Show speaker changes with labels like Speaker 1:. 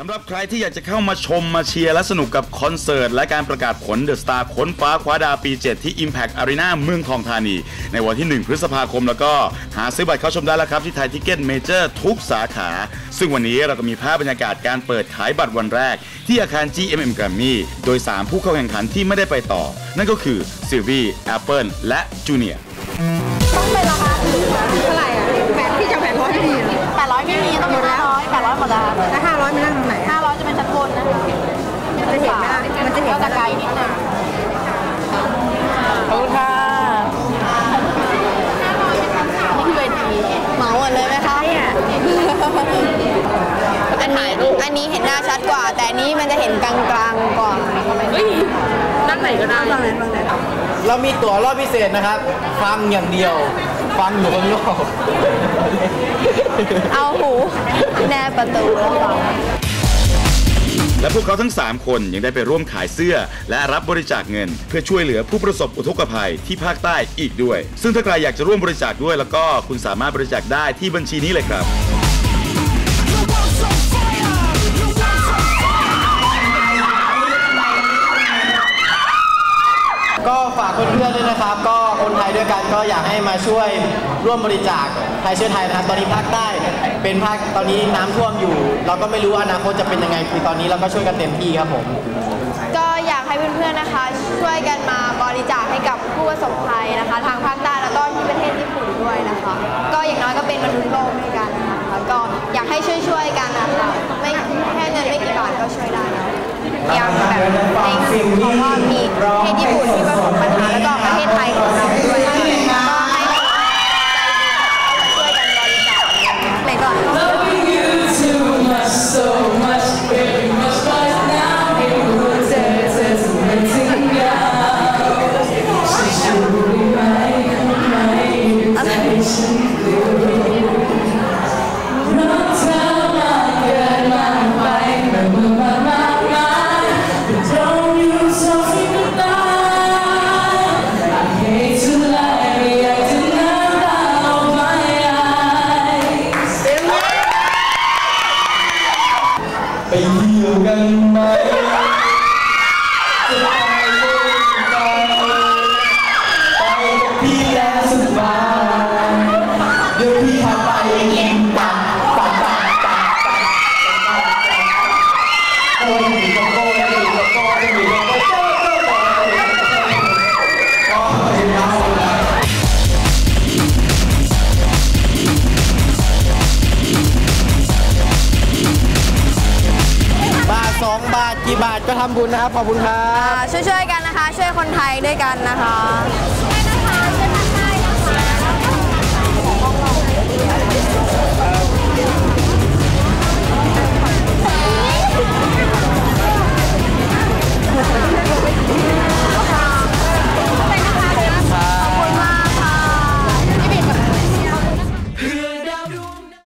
Speaker 1: สำหรับใครที่อยากจะเข้ามาชมมาเชียร์และสนุกกับคอนเสิร์ต และการประกาศผลเดอะสตาร์ขนฟ้าคว้าดาวปี 7 ที่ Impact Arena เมืองทองธานี ในวันที่ 1 พฤษภาคมแล้วก็หาซื้อบัตรเข้าชมได้แล้วครับ ที่ไทยทิเก็ตเมเจอร์ทุกสาขา ซึ่งวันนี้เราก็มีภาพบรรยากาศการเปิดขายบัตรวันแรก ที่อาคาร GMM Grammy โดย 3 ผู้เข้าแข่งขันที่ไม่ได้ไปต่อ นั่นก็คือซิลวี่แอปเปิลและจูเนีย
Speaker 2: ต้องเป็นราคะ จะเห็
Speaker 3: นก็จะไกลนิดนึงขอบคุณค่ะนี่คือเวที
Speaker 4: เหมาหมดเลยไหมคะ
Speaker 3: จะถ่ายรูป
Speaker 4: อันนี้เห็นหน้าชัดกว่า แต่อันนี้มันจะเห็นกลางๆกว่า
Speaker 3: เฮ้ยนั่งไหนก็ได้
Speaker 5: เรามีตั๋วรอบพิเศษนะครับ ฟังอย่างเดียว ฟังอยู่ข้างนอก
Speaker 4: เอาหูแนบประตูแล้วก็
Speaker 1: และพวกเขาทั้ง 3 คนยังได้ไปร่วมขายเสื้อ และรับบริจาคเงิน เพื่อช่วยเหลือผู้ประสบอุทกภัยที่ภาคใต้อีกด้วย ซึ่งถ้าใครอยากจะร่วมบริจาคด้วยแล้วก็คุณสามารถบริจาคได้ที่บัญชีนี้เลยครับา
Speaker 5: กเพื่อนๆด้วยนะครับ ก็คนไทยด้วยกันก็อยากให้มาช่วยร่วมบริจาคไทยช่วยไทยนะครับ ตอนนี้ภาคใต้เป็นภาคตอนนี้น้ำท่วมอยู่ เราก็ไม่รู้อนาคตจะเป็นยังไงคือตอนนี้เราก็ช่วยกันเต็มที่ครับผม
Speaker 4: ก็อยากให้เพื่อนๆนะคะ ช่วยกันมาบริจาคให้กับผู้ประสบภัยนะคะ ทางภาคใต้แล้วก็ที่ประเทศญี่ปุ่นด้วยนะคะ ก็อย่างน้อยก็เป็นมนุษย์โลกด้วยกันนะคะก็อยากให้ช่วยๆกันนะคะไม่แค่เงินไม่กี่บาทก็ช่วยได้แล้วอย่างแบบในของว่ามีประเทศญี่ปุ่นที่ประสบ ไป
Speaker 5: เที่ยวกันไหม กี่บาทก็ทำบุญนะครับ ขอบคุณครับ
Speaker 4: ช่วยๆกันนะคะ ช่วยคนไทยด้วยกันนะคะ